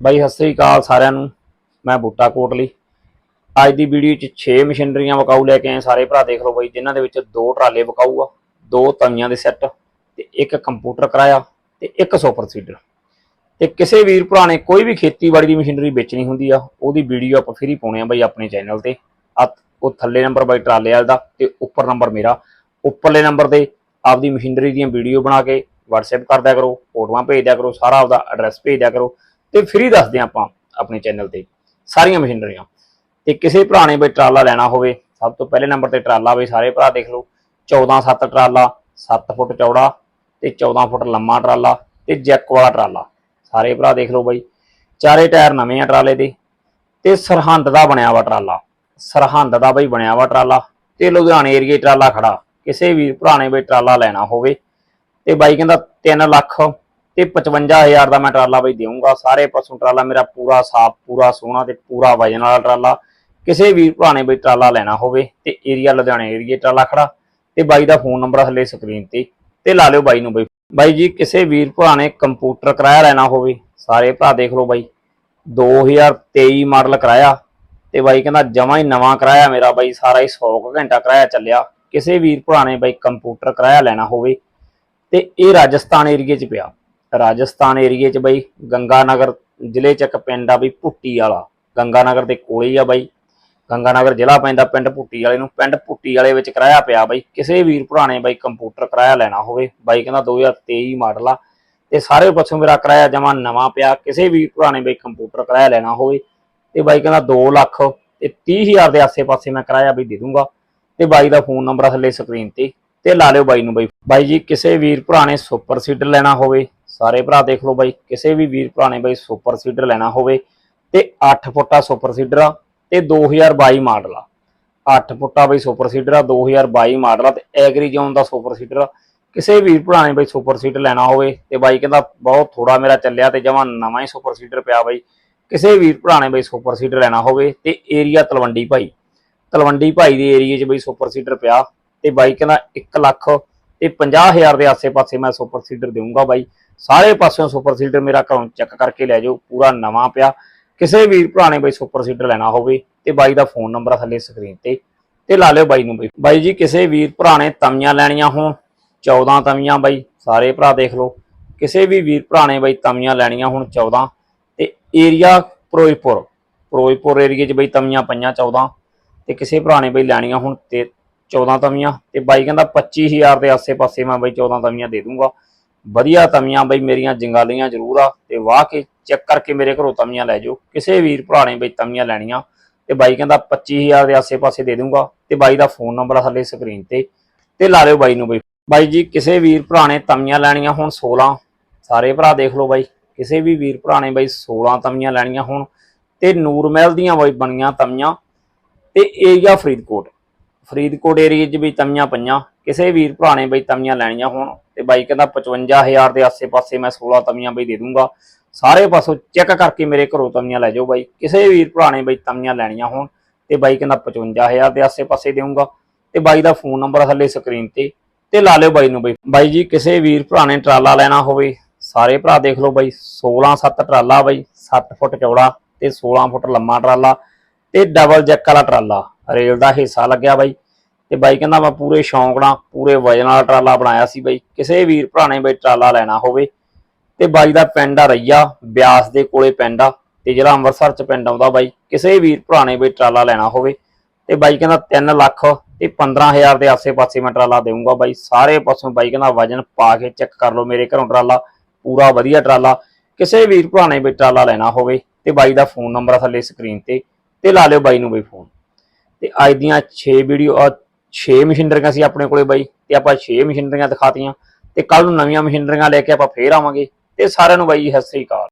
ਬਾਈ, ਸਤਿ ਸ੍ਰੀ ਅਕਾਲ ਸਾਰਿਆਂ ਨੂੰ। ਮੈਂ ਬੂਟਾ ਕੋਟਲੀ ਅੱਜ ਦੀ ਵੀਡੀਓ 'ਚ 6 ਮਸ਼ੀਨਰੀਆਂ ਵਿਕਾਊ ਲੈ ਕੇ ਆਏ ਸਾਰੇ ਭਰਾ। ਦੇਖ ਲਓ ਬਾਈ, ਜਿਨ੍ਹਾਂ ਦੇ ਵਿੱਚ ਦੋ ਟਰਾਲੇ ਵਿਕਾਊ ਆ, ਦੋ ਤਵੀਆਂ ਦੇ ਸੈੱਟ ਤੇ ਇੱਕ ਕੰਪਿਊਟਰ ਕਰਾਇਆ ਤੇ ਇੱਕ ਸੁਪਰ ਸੀਡਰ। ਤੇ ਕਿਸੇ ਵੀਰ ਭਰਾ ਨੇ ਕੋਈ ਵੀ ਖੇਤੀਬਾੜੀ ਦੀ ਮਸ਼ੀਨਰੀ ਵੇਚਣੀ ਹੁੰਦੀ ਆ, ਉਹਦੀ ਵੀਡੀਓ ਆਪਾਂ ਫ੍ਰੀ ਪਾਉਣੇ ਆ ਬਾਈ ਆਪਣੇ ਚੈਨਲ ਤੇ। ਆ, ਉਹ ਥੱਲੇ ਨੰਬਰ ਬਾਈ ਟਰਾਲੇ ਵਾਲ ਦਾ ਤੇ ਉੱਪਰ ਨੰਬਰ ਮੇਰਾ। ਉੱਪਰਲੇ ਨੰਬਰ ਤੇ ਆਪਦੀ ਮਸ਼ੀਨਰੀ ਦੀਆਂ ਵੀਡੀਓ ਬਣਾ ਕੇ WhatsApp ਕਰਦਿਆ ਕਰੋ, ਫੋਟੋਆਂ ਭੇਜਦਿਆ ਕਰੋ, ਸਾਰਾ ਆਪਦਾ ਐਡਰੈਸ ਭੇਜਦਿਆ ਕਰੋ। ਤੇ ਫ੍ਰੀ ਦੱਸਦੇ ਹਾਂ ਆਪਾਂ ਆਪਣੇ ਚੈਨਲ ਤੇ, ਸਾਰੀਆਂ ਮਸ਼ੀਨਰੀਆਂ। ਤੇ ਕਿਸੇ ਭਰਾ ਨੇ ਬਈ ਟਰਾਲਾ ਲੈਣਾ ਹੋਵੇ, ਸਭ ਤੋਂ ਪਹਿਲੇ ਨੰਬਰ ਤੇ ਟਰਾਲਾ ਬਈ ਸਾਰੇ ਭਰਾ ਦੇਖ ਲਓ। 14 7 ਟਰਾਲਾ 7 ਫੁੱਟ ਚੌੜਾ ਤੇ 14 ਫੁੱਟ ਲੰਮਾ ਟਰਾਲਾ ਤੇ ਜੈਕ ਵਾਲਾ ਟਰਾਲਾ। ਸਾਰੇ ਭਰਾ ਦੇਖ ਲਓ ਬਈ। ਚਾਰੇ ਟਾਇਰ ਨਵੇਂ ਆ ਟਰਾਲੇ ਦੇ ਤੇ ਸਰਹੰਦ ਦਾ ਬਣਿਆ ਵਾ ਟਰਾਲਾ। ਸਰਹੰਦ ਦਾ ਬਈ ਬਣਿਆ ਵਾ ਟਰਾਲਾ ਤੇ ਲੁਧਿਆਣੇ ਏਰੀਏ ਟਰਾਲਾ ਖੜਾ। ਕਿਸੇ ਵੀ ਭਰਾ ਨੇ ਬਈ ਟਰਾਲਾ ਲੈਣਾ ਹੋਵੇ ਤੇ ਬਾਈ ਕਹਿੰਦਾ 3 ਲੱਖ ਤੇ 55000 ਦਾ ਮੈਂ ਟਰਾਲਾ ਬਈ ਦੇਵਾਂਗਾ ਸਾਰੇ ਪਾਸੋਂ ਟਰਾਲਾ ਮੇਰਾ ਪੂਰਾ ਸਾਫ਼, ਪੂਰਾ ਸੋਹਣਾ ਤੇ ਪੂਰਾ ਵਜਨ ਵਾਲਾ ਟਰਾਲਾ। ਕਿਸੇ ਵੀ ਭਰਾ ਨੇ ਬਈ ਟਰਾਲਾ ਲੈਣਾ ਹੋਵੇ ਤੇ ਏਰੀਆ ਲੁਧਿਆਣੇ ਏਰੀਏ ਟਰਾਲਾ ਖੜਾ। ਤੇ ਬਾਈ ਦਾ ਫੋਨ ਨੰਬਰ ਥੱਲੇ ਸਕਰੀਨ ਤੇ। ਤੇ ਲਾ ਲਿਓ ਬਾਈ ਨੂੰ ਬਈ। ਬਾਈ ਜੀ, ਕਿਸੇ ਵੀਰ ਭਰਾ ਨੇ ਕੰਪਿਊਟਰ ਕਰਾਇਆ ਲੈਣਾ ਹੋਵੇ, ਸਾਰੇ ਭਰਾ ਦੇਖ ਲਓ ਬਾਈ। 2023 ਮਾਡਲ ਕਰਾਇਆ। ਤੇ ਬਾਈ ਕਹਿੰਦਾ ਜਮਾ ਹੀ ਨਵਾਂ ਕਿਰਾਇਆ ਮੇਰਾ ਬਾਈ, ਸਾਰਾ ਹੀ 100 ਕੁ ਘੰਟਾ ਕਿਰਾਇਆ ਚੱਲਿਆ। ਕਿਸੇ ਵੀਰ ਭਰਾ ਨੇ ਬਾਈ ਕੰਪਿਊਟਰ ਕਿਰਾਇਆ ਲੈਣਾ ਹੋਵੇ ਤੇ ਇਹ ਰਾਜਸਥਾਨ ਏਰੀਏ 'ਚ ਪਿਆ। ਰਾਜਸਥਾਨ ਏਰੀਏ 'ਚ ਬਾਈ, ਗੰਗਾਨਗਰ ਜ਼ਿਲ੍ਹੇ 'ਚ ਇੱਕ ਪਿੰਡ ਆ ਬਈ ਭੁੱਟੀ ਵਾਲਾ। ਗੰਗਾਨਗਰ ਦੇ ਕੋਲੇ ਹੀ ਆ ਬਾਈ। ਗੰਗਾਨਗਰ ਜ਼ਿਲ੍ਹਾ ਪੈਂਦਾ ਪਿੰਡ ਭੁੱਟੀ ਵਾਲੇ ਨੂੰ। ਪਿੰਡ ਭੁੱਟੀ ਵਾਲੇ ਵਿੱਚ ਕਰਾਇਆ ਪਿਆ ਬਾਈ। ਕਿਸੇ ਵੀਰ ਭਰਾ ਨੇ ਬਾਈ ਕੰਪਿਊਟਰ ਕਿਰਾਇਆ ਲੈਣਾ ਹੋਵੇ। ਬਾਈ ਕਹਿੰਦਾ 2023 ਮਾਡਲ ਆ। ਤੇ ਸਾਰੇ ਪਾਸੋਂ ਮੇਰਾ ਕਿਰਾਇਆ ਜਮਾ ਨਵਾਂ ਪਿਆ। ਕਿਸੇ ਵੀਰ ਭਰਾ ਨੇ ਬਾਈ ਕੰਪਿਊਟਰ ਕਿਰਾਇਆ ਲੈਣਾ ਹੋਵੇ। ਤੇ ਬਾਈ ਕਹਿੰਦਾ 2 ਲੱਖ ਤੇ 30000 ਦੇ ਆਸੇ-ਪਾਸੇ ਮੈਂ ਕਿਰਾਇਆ ਵੀ ਦੇ ਦੂੰਗਾ। ਤੇ ਬਾਈ ਦਾ ਫੋਨ ਨੰਬਰ ਥੱਲੇ ਸਕਰੀਨ ਤੇ। ਤੇ ਲਾ ਲਿਓ ਬਾਈ ਨੂੰ ਬਾਈ। ਬਾਈ ਜੀ, ਕਿਸੇ ਵੀਰ ਭਰਾ ਨੇ ਸੁਪਰ ਸੀਡਰ ਲੈਣਾ ਹੋਵੇ। ਸਾਰੇ ਭਰਾ ਦੇਖ ਲਓ ਬਾਈ, ਕਿਸੇ ਵੀ ਵੀਰ ਭਰਾ ਨੇ ਬਾਈ ਸੁਪਰ ਸੀਡਰ ਲੈਣਾ ਹੋਵੇ ਤੇ 8 ਫੁੱਟਾ ਸੁਪਰ ਸੀਡਰ ਆ ਤੇ 2022 ਮਾਡਲ ਆ। 8 ਫੁੱਟਾ ਬਾਈ ਸੁਪਰ ਸੀਡਰ ਆ 2022 ਮਾਡਲ ਆ ਤੇ ਐਗਰੀ ਜ਼ੋਨ ਦਾ ਸੁਪਰ ਸੀਡਰ ਆ। ਕਿਸੇ ਵੀਰ ਭਰਾ ਨੇ ਬਾਈ ਸੁਪਰ ਸੀਡਰ ਲੈਣਾ ਹੋਵੇ ਤੇ ਬਾਈ ਕਹਿੰਦਾ ਬਹੁਤ ਥੋੜਾ ਮੇਰਾ ਚੱਲਿਆ ਤੇ ਜਮਾ ਨਵਾਂ ਹੀ ਸੁਪਰ ਸੀਡਰ ਪਿਆ ਬਾਈ। ਕਿਸੇ ਵੀਰ ਭਰਾ ਨੇ ਬਾਈ ਸੁਪਰ ਸੀਡਰ ਲੈਣਾ ਹੋਵੇ ਤੇ ਏਰੀਆ ਤਲਵੰਡੀ ਭਾਈ। ਤਲਵੰਡੀ ਭਾਈ ਦੇ ਏਰੀਏ 'ਚ ਬਈ ਸੁਪਰ ਸੀਡਰ ਪਿਆ ਤੇ ਬਾਈ ਕਹਿੰਦਾ 1 ਲੱਖ ਤੇ 50000 ਦੇ ਆਸੇ-ਪਾਸੇ ਮੈਂ ਸੁਪਰ ਸੀਡਰ ਦੇਵਾਂਗਾ ਬਾਈ। ਸਾਰੇ ਪਾਸਿਓਂ ਸੁਪਰ ਸੀਡਰ ਮੇਰਾ ਘਰੋਂ ਚੈੱਕ ਕਰਕੇ ਲੈ ਜਾਓ, ਪੂਰਾ ਨਵਾਂ ਪਿਆ। ਕਿਸੇ ਵੀਰ ਭਰਾ ਨੇ ਬਈ ਸੁਪਰ ਸੀਡਰ ਲੈਣਾ ਹੋਵੇ ਤੇ ਬਾਈ ਦਾ ਫੋਨ ਨੰਬਰ ਆ ਥੱਲੇ ਸਕਰੀਨ ਤੇ ਤੇ ਲਾ ਲਿਓ ਬਾਈ ਨੂੰ ਬਾਈ। ਬਾਈ ਜੀ, ਕਿਸੇ ਵੀਰ ਭਰਾ ਨੇ ਤਵੀਆਂ ਲੈਣੀਆਂ ਹੋਣ 14 ਤਵੀਆਂ ਬਾਈ, ਸਾਰੇ ਭਰਾ ਦੇਖ ਲਓ। ਕਿਸੇ ਵੀ ਵੀਰ ਭਰਾ ਨੇ ਬਾਈ ਤਵੀਆਂ ਲੈਣੀਆਂ ਹੁਣ 14 ਤੇ ਏਰੀਆ ਫਿਰੋਜ਼ਪੁਰ ਫਿਰੋਜ਼ਪੁਰ ਏਰੀਏ 'ਚ ਬਈ ਤਵੀਆਂ ਪਈਆਂ 14 ਤੇ ਕਿਸੇ ਭਰਾ ਨੇ ਬਈ ਲੈਣੀਆਂ ਹੁਣ ਤੇ 14 ਤਵੀਆਂ, ਤੇ ਬਾਈ ਕਹਿੰਦਾ 25000 ਦੇ ਆਸੇ-ਪਾਸੇ ਮੈਂ ਬਈ 14 ਤਵੀਆਂ ਦੇ ਦੂੰਗਾ। ਵਧੀਆ ਤਮੀਆਂ ਬਈ ਮੇਰੀਆਂ ਜੰਗਾਲੀਆਂ ਜ਼ਰੂਰ ਆ, ਤੇ ਵਾਹ ਕੇ ਚੈੱਕ ਕਰਕੇ ਮੇਰੇ ਘਰੋਂ ਤਮੀਆਂ ਲੈ ਜਾਓ। ਕਿਸੇ ਵੀਰ ਭਰਾ ਨੇ ਬਈ ਤਮੀਆਂ ਲੈਣੀਆਂ, ਤੇ ਬਾਈ ਕਹਿੰਦਾ 25000 ਦੇ ਆਸੇ-ਪਾਸੇ ਦੇ ਦੂੰਗਾ, ਤੇ ਬਾਈ ਦਾ ਫੋਨ ਨੰਬਰ ਆ ਸਕਰੀਨ ਤੇ ਤੇ ਲਾ ਲਿਓ ਬਾਈ ਨੂੰ ਬਈ। ਬਾਈ ਜੀ, ਕਿਸੇ ਵੀਰ ਭਰਾ ਨੇ ਤਮੀਆਂ ਲੈਣੀਆਂ ਹੁਣ 16 ਸਾਰੇ ਭਰਾ ਦੇਖ ਲਓ ਬਾਈ। ਕਿਸੇ ਵੀ ਵੀਰ ਭਰਾ ਨੇ ਬਾਈ 16 ਤਮੀਆਂ ਲੈਣੀਆਂ ਹੁਣ, ਤੇ ਨੂਰ ਮਹਿਲ ਦੀਆਂ ਬਾਈ ਬਣੀਆਂ ਤਮੀਆਂ ਤੇ ਏਰੀਆ ਫਰੀਦਕੋਟ। ਫਰੀਦਕੋਟ ਏਰੀਏ 'ਚ ਵੀ ਤਵੀਆਂ ਪਈਆਂ। ਕਿਸੇ ਵੀਰ ਭਰਾ ਨੇ ਬਈ ਤਵੀਆਂ ਲੈਣੀਆਂ ਹੋਣ ਤੇ ਬਾਈ ਕਹਿੰਦਾ 55000 ਦੇ ਆਸੇ-ਪਾਸੇ ਮੈਂ 16 ਤਵੀਆਂ ਬਈ ਦੇ ਦੂੰਗਾ। ਸਾਰੇ ਪਾਸੋਂ ਚੈੱਕ ਕਰਕੇ ਮੇਰੇ ਘਰੋਂ ਤਵੀਆਂ ਲੈ ਜਾਓ ਬਾਈ। ਕਿਸੇ ਵੀਰ ਭਰਾ ਨੇ ਬਈ ਤਵੀਆਂ ਲੈਣੀਆਂ ਹੋਣ ਤੇ ਬਾਈ ਕਹਿੰਦਾ 55000 ਦੇ ਆਸੇ-ਪਾਸੇ ਦੇਊਂਗਾ। ਤੇ ਬਾਈ ਦਾ ਫੋਨ ਨੰਬਰ ਥੱਲੇ ਸਕਰੀਨ ਤੇ। ਤੇ ਲਾ ਲਿਓ ਬਾਈ ਨੂੰ ਬਾਈ। ਬਾਈ ਜੀ, ਕਿਸੇ ਵੀਰ ਭਰਾ ਨੇ ਟਰਾਲਾ ਲੈਣਾ ਹੋਵੇ, ਸਾਰੇ ਭਰਾ ਦੇਖ ਲਓ ਬਾਈ। 16 7 ਟਰਾਲਾ ਬਾਈ 7 ਫੁੱਟ ਚੌੜਾ ਤੇ 16 ਫੁੱਟ ਲੰਮਾ ਟਰਾਲਾ ਤੇ ਡਬਲ ਜੈਕ ਵਾਲਾ ਟਰਾਲਾ। ਰੇਲ ਦਾ ਹਿੱਸਾ ਲੱਗਿਆ ਬਾਈ। ਤੇ ਬਾਈ ਕਹਿੰਦਾ ਮੈਂ ਪੂਰੇ ਸ਼ੌਂਕ ਨਾਲ, ਪੂਰੇ ਵਜਨ ਵਾਲਾ ਟਰਾਲਾ ਬਣਾਇਆ ਸੀ ਬਾਈ। ਕਿਸੇ ਵੀਰ ਭਰਾ ਨੇ ਬਾਈ ਟਰਾਲਾ ਲੈਣਾ ਹੋਵੇ। ਤੇ ਬਾਈ ਦਾ ਪਿੰਡ ਆ ਰਈਆ, ਬਿਆਸ ਦੇ ਕੋਲੇ ਪਿੰਡ ਆ। ਤੇ ਜਿਹੜਾ ਅੰਮ੍ਰਿਤਸਰ ਚ ਪਿੰਡ ਆਉਂਦਾ ਬਾਈ, ਕਿਸੇ ਵੀਰ ਭਰਾ ਨੇ ਬਾਈ ਟਰਾਲਾ ਲੈਣਾ ਹੋਵੇ। ਤੇ ਬਾਈ ਕਹਿੰਦਾ 3 ਲੱਖ ਤੇ 15000 ਦੇ ਆਸੇ-ਪਾਸੇ ਮੈਂ ਟਰਾਲਾ ਦੇਵਾਂਗਾ ਬਾਈ। ਸਾਰੇ ਪਾਸੋਂ ਬਾਈ ਕਹਿੰਦਾ ਵਜਨ ਪਾ ਕੇ ਚੈੱਕ ਕਰ ਲਓ ਮੇਰੇ ਘਰੋਂ ਟਰਾਲਾ। ਪੂਰਾ ਵਧੀਆ ਟਰਾਲਾ। ਕਿਸੇ ਵੀਰ ਭਰਾ ਨੇ ਬਾਈ ਟਰਾਲਾ ਲੈਣਾ ਹੋਵੇ, ਤੇ ਬਾਈ ਦਾ ਫੋਨ ਨੰਬਰ ਆ ਥੱਲੇ ਸਕਰੀਨ ਤੇ। ਤੇ ਲਾ ਲਿਓ ਬਾਈ ਨੂੰ ਬਈ ਫੋਨ। ਤੇ ਅੱਜ ਦੀਆਂ 6 ਵੀਡੀਓ 6 ਮਸ਼ੀਨਰੀਆਂ ਸੀ ਆਪਣੇ ਕੋਲੇ ਬਾਈ, ਤੇ ਆਪਾਂ 6 ਮਸ਼ੀਨਰੀਆਂ ਦਿਖਾਤੀਆਂ, ਤੇ ਕੱਲ ਨੂੰ ਨਵੀਆਂ ਮਸ਼ੀਨਰੀਆਂ ਲੈ ਕੇ ਆਪਾਂ ਫੇਰ ਆਵਾਂਗੇ, ਤੇ ਸਾਰਿਆਂ ਨੂੰ ਬਾਈ, ਸਤਿ ਸ੍ਰੀ ਅਕਾਲ।